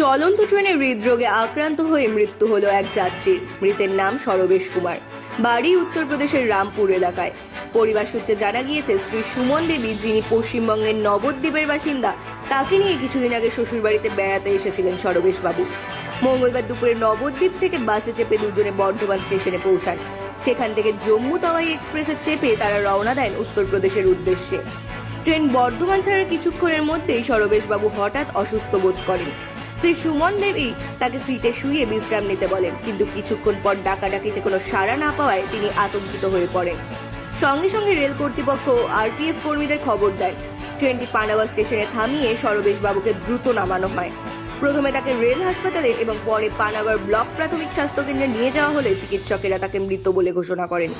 চলন্ত ট্রেনে হৃদরোগে আক্রান্ত হয়ে মৃত্যু হলো এক যাত্রীর মৃতের নাম সরবেশ কুমার। বাড়ি উত্তরপ্রদেশের রামপুর এলাকায়। পরিবার সূত্রে জানা গিয়েছে, শ্রী সুমন দেবী, যিনি পশ্চিমবঙ্গের নবদ্বীপের বাসিন্দা, তাকে নিয়ে কিছুদিন আগে শ্বশুরবাড়িতে বেড়াতে এসেছিলেন সরবেশ বাবু মঙ্গলবার দুপুরে নবদ্বীপ থেকে বাসে চেপে দুজনে বর্ধমান স্টেশনে পৌঁছান। সেখান থেকে জম্মু তাওয়াই এক্সপ্রেসে চেপে তারা রওনা দেন উত্তরপ্রদেশের উদ্দেশ্যে। ট্রেন বর্ধমান ছাড়ার কিছুক্ষণের মধ্যেই সরবেশবাবু হঠাৎ অসুস্থ বোধ করেন। শ্রী সুমন দেবী তাকে সিটে শুয়ে বিশ্রাম নিতে বলেন। কিন্তু কিছুক্ষণ পর ডাকাডাকিতে কোনো সাড়া না পাওয়ায় তিনি আতঙ্কিত হয়ে পড়েন। সঙ্গে সঙ্গে রেল কর্তৃপক্ষ আরপিএফ কর্মীদের খবর দেয়। ট্রেনটি পানাগড় স্টেশনে থামিয়ে সরবেশবাবুকে দ্রুত নামানো হয়। প্রথমে তাকে রেল হাসপাতালে এবং পরে পানাগড় ব্লক প্রাথমিক স্বাস্থ্য কেন্দ্রে নিয়ে যাওয়া হলে চিকিৎসকেরা তাকে মৃত বলে ঘোষণা করেন।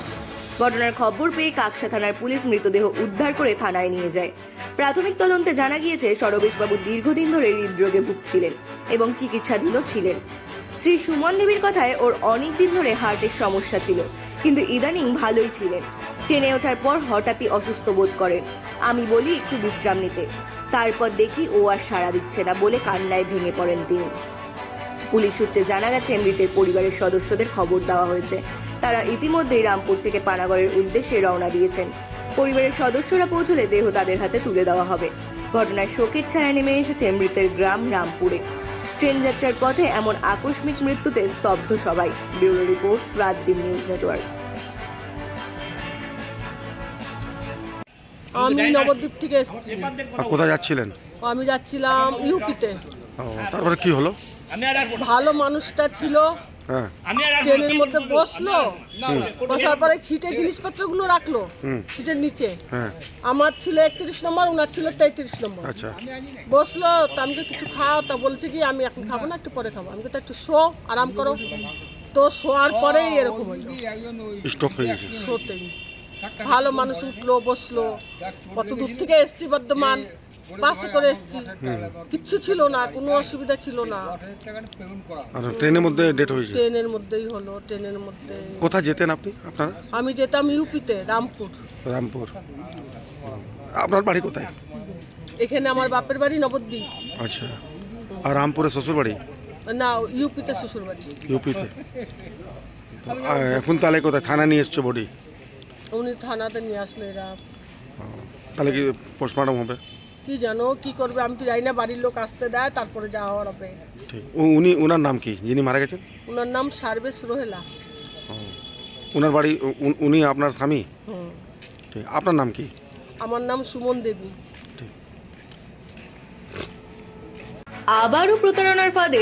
ঘটনার খবর পেয়ে কাকসা থানার পুলিশ মৃতদেহ উদ্ধার করে থানায় নিয়ে যায়। প্রাথমিক তদন্তে জানা গিয়েছে, সরবেশবাবু দীর্ঘদিন ধরে হৃদরোগে ভুগছিলেন এবং চিকিৎসাধীনও ছিলেন। শ্রী সুমন দেবীর কথায় ওর অনেক দিন ধরে হার্টের সমস্যা ছিল, কিন্তু ইদানিং ভালোই ছিলেন। ট্রেনে ওঠার পর হঠাৎই অসুস্থ বোধ করেন। আমি বলি, একটু বিশ্রাম নিতে। তারপর দেখি ও আর সাড়া দিচ্ছে না বলে কান্নায় ভেঙে পড়েন তিনি। পুলিশ সূত্রে জানা গেছে, মৃতের পরিবারের সদস্যদের খবর দেওয়া হয়েছে। তারা ইতিমধ্যেই রামপুর থেকে পানাগড়ের উদ্দেশ্যে রওনা দিয়েছেন। পরিবারের সদস্যরা পৌঁছলে দেহ তাদের হাতে তুলে দেওয়া হবে। ঘটনায় শোকের ছায়া নেমে এসেছে মৃতের গ্রাম রামপুরে। ট্রেন যাত্রার পথে এমন আকস্মিক মৃত্যুতে স্তব্ধ সবাই। ব্যুরো রিপোর্ট রাত দিন নিউজ নেটওয়ার্ক। আমি নবদ্বীপ থেকে এসেছি। কোথায় যাচ্ছিলেন? আমি যাচ্ছিলাম ইউপিতে। তারপরে কি হলো? ভালো মানুষটা ছিল ট্রেনের মধ্যে বসল। বসার পরে ছিটে জিনিসপত্রগুলো রাখল। সিটের নিচে। হ্যাঁ। আমার ছিল একত্রিশ নম্বর ওনার ছিল তেত্রিশ নম্বর। আচ্ছা। বসল তা আমাকে কিছু খাও। তা বলছে কি আমি এখন খাব না একটু পরে খাব। আমি তো একটু শো আরাম করো। তো শোয়ার পরেই এরকম হইল স্টক হয়ে গেছে। শোতেই। ভালো মানুষ উঠল বসল। কত দূর থেকে এসছি বর্ধমান? বাসে করে এসেছি। কিচ্ছু ছিল না কোনো অসুবিধা ছিল না। আর ট্রেনের মধ্যে ডেট হয়েছে? ট্রেনের মধ্যেই হলো ট্রেনের মধ্যে। কোথায় যেতেন আপনি আপনারা? আমি যেতাম ইউপিতে রামপুর। রামপুর। আপনার বাড়ি কোথায়? এখানে আমার বাপের বাড়ি নবদ্বীপ। আচ্ছা। আর রামপুরে শ্বশুর বাড়ি না ইউপিতে শ্বশুর বাড়ি ইউপিতে এখন তাহলে কোথায়? থানা নিয়ে এসছো বডি? উনি থানাতে নিয়ে আসলো এরা। তাহলে কি পোস্টমর্টম হবে? কি জানো কি করবে আমি তো জানি না বাড়ির লোক আসতে দেয় তারপরে যাওয়া হওয়ার হবে ঠিক। উ- উনি ওনার নাম কি যিনি মারা গেছেন? ওনার নাম সার্ভেস রোহেলা। ও, ওনার বাড়ি উ- উ- উনি আপনার স্বামী? হুম। ঠিক। আপনার নাম কি? আমার নাম সুমন দেবী। ঠিক। আবারও প্রতারণার ফাঁদে